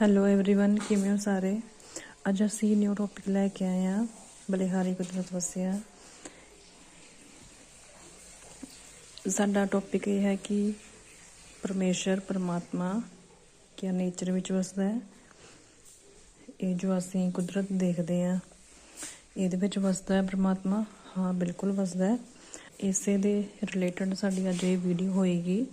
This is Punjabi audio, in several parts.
ਹੈਲੋ एवरीवन ਕਿਵੇਂ ਹੋ ਸਾਰੇ ਅੱਜ ਅਸੀਂ ਨਿਊ ਟੌਪਿਕ ਲੈ ਕੇ ਆਏ ਹਾਂ ਬਲਿਹਾਰੀ ਕੁਦਰਤ ਵਸਿਆ ਸਾਡਾ ਟੌਪਿਕ ਇਹ ਹੈ ਕਿ ਪਰਮੇਸ਼ਰ ਪਰਮਾਤਮਾ ਕਿਆ ਨੇਚਰ ਵਿੱਚ ਵਸਦਾ ਹੈ ਇਹ ਜੋ ਅਸੀਂ ਕੁਦਰਤ ਦੇਖਦੇ ਹਾਂ ਇਹਦੇ ਵਿੱਚ ਵਸਦਾ ਹੈ ਪਰਮਾਤਮਾ ਹਾਂ ਬਿਲਕੁਲ ਵਸਦਾ ਹੈ ਇਸੇ ਦੇ ਰਿਲੇਟਡ ਸਾਡੀ ਅੱਜ ਇਹ ਵੀਡੀਓ ਹੋਏਗੀ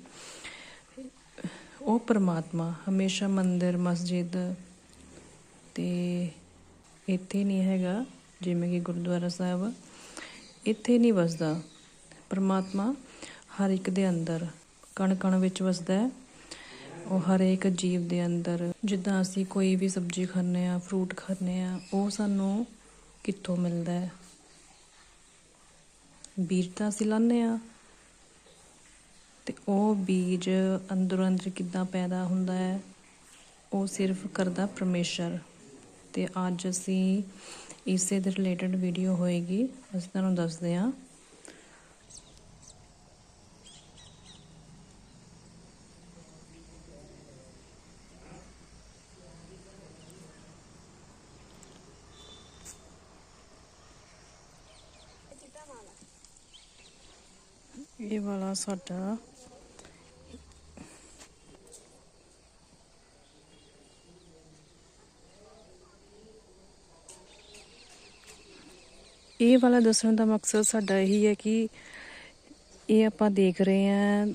ਉਹ ਪਰਮਾਤਮਾ ਹਮੇਸ਼ਾ ਮੰਦਿਰ, ਮਸਜਿਦ ਤੇ ਇੱਥੇ ਨਹੀਂ ਹੈਗਾ, ਜਿਵੇਂ ਕਿ ਗੁਰਦੁਆਰਾ ਸਾਹਿਬ, ਇੱਥੇ ਨਹੀਂ ਵਸਦਾ। ਪਰਮਾਤਮਾ ਹਰ ਇੱਕ ਦੇ ਅੰਦਰ ਕਣ ਕਣ ਵਿੱਚ ਵਸਦਾ ਹੈ। ਉਹ ਹਰੇਕ ਜੀਵ ਦੇ ਅੰਦਰ, ਜਿੱਦਾਂ ਅਸੀਂ ਕੋਈ ਵੀ ਸਬਜ਼ੀ ਖਾਂਦੇ ਆ ਫਰੂਟ ਖਾਂਦੇ ਆ ਉਹ ਸਾਨੂੰ ਕਿੱਥੋਂ ਮਿਲਦਾ ਹੈ? ਬੀਜ ਤਾਂ ਅਸੀਂ ਲਾਉਂਦੇ ਆ ਤੇ ਉਹ ਬੀਜ ਅੰਦਰੋਂ ਅੰਦਰ ਕਿੱਦਾਂ ਪੈਦਾ ਹੁੰਦਾ ਹੈ, ਉਹ ਸਿਰਫ ਕਰਦਾ ਪਰਮੇਸ਼ਰ। ਤੇ ਅੱਜ ਅਸੀਂ ਇਸੇ ਦੇ ਰਿਲੇਟਡ ਵੀਡੀਓ ਹੋਏਗੀ, ਅਸੀਂ ਤੁਹਾਨੂੰ ਦੱਸਦੇ ਹਾਂ। ਇਹ ਵਾਲਾ ਸਾਡਾ ਇਹ ਵਾਲਾ ਦੱਸਣ ਦਾ ਮਕਸਦ ਸਾਡਾ ਇਹੀ ਹੈ ਕਿ ਇਹ ਆਪਾਂ ਦੇਖ ਰਹੇ ਹਾਂ,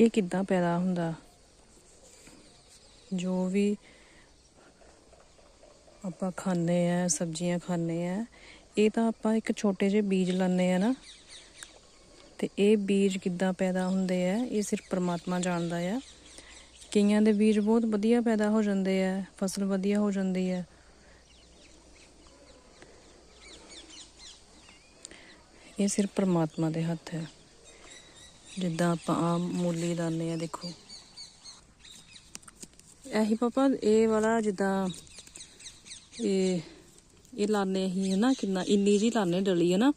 ਇਹ ਕਿੱਦਾਂ ਪੈਦਾ ਹੁੰਦਾ। ਜੋ ਵੀ ਆਪਾਂ ਖਾਂਦੇ ਆ ਸਬਜ਼ੀਆਂ ਖਾਂਦੇ ਆ ਇਹ ਤਾਂ ਆਪਾਂ ਇੱਕ ਛੋਟੇ ਜਿਹੇ ਬੀਜ ਲਾਉਂਦੇ ਆ ਨਾ। ਤੇ ਇਹ ਬੀਜ ਕਿੱਦਾਂ ਪੈਦਾ ਹੁੰਦੇ ਆ, ਇਹ ਸਿਰਫ ਪਰਮਾਤਮਾ ਜਾਣਦਾ ਆ। ਕਈਆਂ ਦੇ ਬੀਜ ਬਹੁਤ ਵਧੀਆ ਪੈਦਾ ਹੋ ਜਾਂਦੇ ਆ, ਫਸਲ ਵਧੀਆ ਹੋ ਜਾਂਦੀ ਹੈ ਇਹ ਸਿਰਫ ਪਰਮਾਤਮਾ ਦੇ ਹੱਥ ਹੈ। ਜਿੱਦਾਂ ਆਪਾਂ ਆਮ ਮੂਲੀ ਲਾਉਂਦੇ ਆ ਦੇਖੋ। ਇਹੀ ਪਾਪਾ ਇਹ ਵਾਲਾ ਜਿੱਦਾਂ ਇਹ ਇਹ ਲਾਣੇ ਹੀ ਹੈ ਨਾ ਕਿੰਨਾ ਇੰਨੀ ਜੀ ਲਾਣੇ ਡਲੀ ਹੈ ਨਾ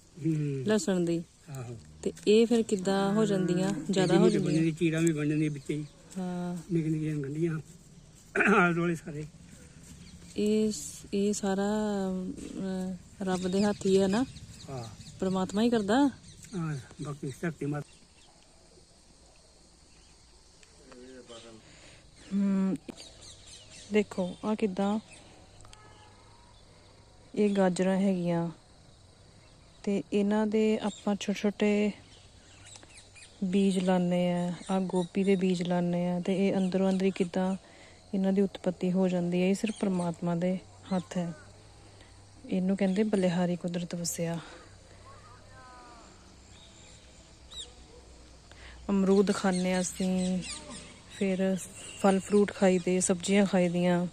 ਲਸਣ ਦੀ। ਆਹੋ। ਤੇ ਇਹ ਫਿਰ ਕਿੱਦਾਂ ਹੋ ਜਾਂਦੀਆਂ ਜ਼ਿਆਦਾ ਹੋ ਜਾਂਦੀਆਂ। ਦੀ ਚੀੜਾਂ ਵੀ ਬਣ ਜਾਂਦੀਆਂ ਵਿੱਚ ਹੀ। ਹਾਂ। ਨਿੱਕ ਨਿੱਕੀਆਂ ਗੰਢੀਆਂ। ਆਲੇ ਦੁਆਲੇ ਸਾਰੇ। ਇਹ ਇਹ ਸਾਰਾ ਰੱਬ ਦੇ ਹੱਥ ਹੀ ਹੈ ਨਾ। ਹਾਂ। ਪ੍ਰਮਾਤਮਾ ਹੀ ਕਰਦਾ। ਬਾਕੀ ਹਮ ਦੇਖੋ ਆ ਕਿਦਾਂ ਇਹ ਗਾਜਰਾਂ ਹੈਗੀਆਂ ਤੇ ਇਹਨਾਂ ਦੇ ਆਪਾਂ ਛੋਟੇ ਛੋਟੇ ਬੀਜ ਲਾਣੇ ਆ ਆ ਗੋਭੀ ਦੇ ਬੀਜ ਲਾਣੇ ਆ ਤੇ ਇਹ ਅੰਦਰੋਂ ਅੰਦਰੀ ਕਿਦਾਂ ਇਹਨਾਂ ਦੀ ਉਤਪਤੀ ਹੋ ਜਾਂਦੀ ਹੈ ਇਹ ਸਿਰਫ ਪਰਮਾਤਮਾ ਦੇ ਹੱਥ ਹੈ। ਇਹਨੂੰ ਕਹਿੰਦੇ ਬਲਿਹਾਰੀ ਕੁਦਰਤ ਵਸਿਆ। ਅਮਰੂਦ ਖਾਂਦੇ ਹਾਂ ਅਸੀਂ, ਫਿਰ ਫਲ ਫਰੂਟ ਖਾਈਦੇ, ਸਬਜ਼ੀਆਂ ਖਾਈਦੀਆਂ।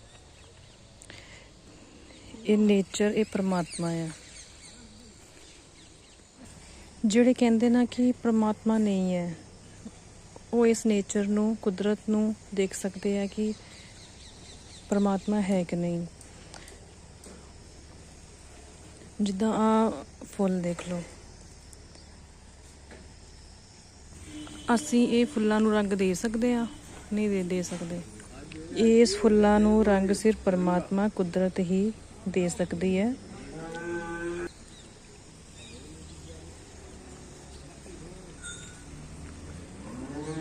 ਇਹ ਨੇਚਰ ਇਹ ਪ੍ਰਮਾਤਮਾ ਆ। ਜਿਹੜੇ ਕਹਿੰਦੇ ਨਾ ਕਿ ਪ੍ਰਮਾਤਮਾ ਨਹੀਂ ਹੈ, ਉਹ ਇਸ ਨੇਚਰ ਨੂੰ, ਕੁਦਰਤ ਨੂੰ ਦੇਖ ਸਕਦੇ ਆ ਕਿ ਪ੍ਰਮਾਤਮਾ ਹੈ ਕਿ ਨਹੀਂ। ਜਿੱਦਾਂ ਆ ਫੁੱਲ ਦੇਖ ਲਓ। ਅਸੀਂ ਇਹ ਫੁੱਲਾਂ ਨੂੰ ਰੰਗ ਦੇ ਸਕਦੇ ਆ ਨਹੀਂ ਦੇ ਦੇ ਸਕਦੇ। ਇਸ ਫੁੱਲਾਂ ਨੂੰ ਰੰਗ ਸਿਰਫ ਪਰਮਾਤਮਾ ਕੁਦਰਤ ਹੀ ਦੇ ਸਕਦੀ ਹੈ।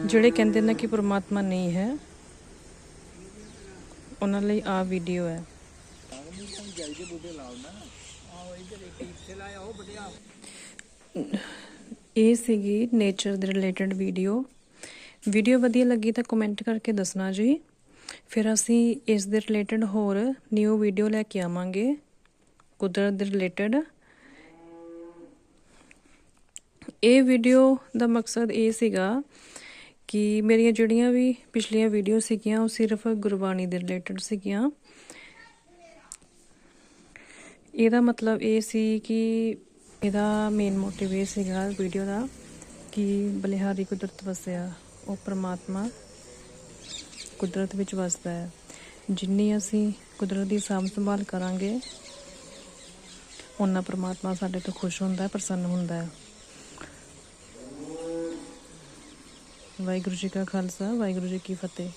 ਜਿਹੜੇ ਕਹਿੰਦੇ ਨੇ ਕਿ ਪਰਮਾਤਮਾ ਨਹੀਂ ਹੈ, ਉਹਨਾਂ ਲਈ ਆ ਵੀਡੀਓ ਹੈ। ਇਹ ਸੀਗੀ ਨੇਚਰ ਦੇ ਰਿਲੇਟਡ ਵੀਡੀਓ ਵੀਡੀਓ ਵਧੀਆ ਲੱਗੀ ਤਾਂ ਕਮੈਂਟ ਕਰਕੇ ਦੱਸਣਾ ਜੀ। ਫਿਰ ਅਸੀਂ ਇਸ ਦੇ ਰਿਲੇਟਡ ਹੋਰ ਨਿਊ ਵੀਡੀਓ ਲੈ ਕੇ ਆਵਾਂਗੇ। ਕੁਦਰਤ ਦੇ ਰਿਲੇਟਡ ਇਹ ਵੀਡੀਓ ਦਾ ਮਕਸਦ ਇਹ ਸੀਗਾ ਕਿ ਮੇਰੀਆਂ ਜਿਹੜੀਆਂ ਵੀ ਪਿਛਲੀਆਂ ਵੀਡੀਓ ਸੀਗੀਆਂ, ਉਹ ਸਿਰਫ ਗੁਰਬਾਣੀ ਦੇ ਰਿਲੇਟਡ ਸੀਗੀਆਂ। ਇਹਦਾ ਮਤਲਬ ਇਹ ਸੀ ਕਿ ਇਹਦਾ ਮੇਨ ਮੋਟਿਵ ਇਹ ਸੀਗਾ ਵੀਡੀਓ ਦਾ ਕਿ ਬਲਿਹਾਰੀ ਕੁਦਰਤ ਵਸਿਆ, ਉਹ ਪ੍ਰਮਾਤਮਾ ਕੁਦਰਤ ਵਿੱਚ ਵਸਦਾ ਹੈ। ਜਿੰਨੀ ਅਸੀਂ ਕੁਦਰਤ ਦੀ ਸਾਂਭ ਸੰਭਾਲ ਕਰਾਂਗੇ ਉਹਨਾਂ ਪ੍ਰਮਾਤਮਾ ਸਾਡੇ ਤੋਂ ਖੁਸ਼ ਹੁੰਦਾ ਹੈ, ਪ੍ਰਸੰਨ ਹੁੰਦਾ ਹੈ। ਵਾਹਿਗੁਰੂ ਜੀ ਕਾ ਖਾਲਸਾ, ਵਾਹਿਗੁਰੂ ਜੀ ਕੀ ਫਤਿਹ।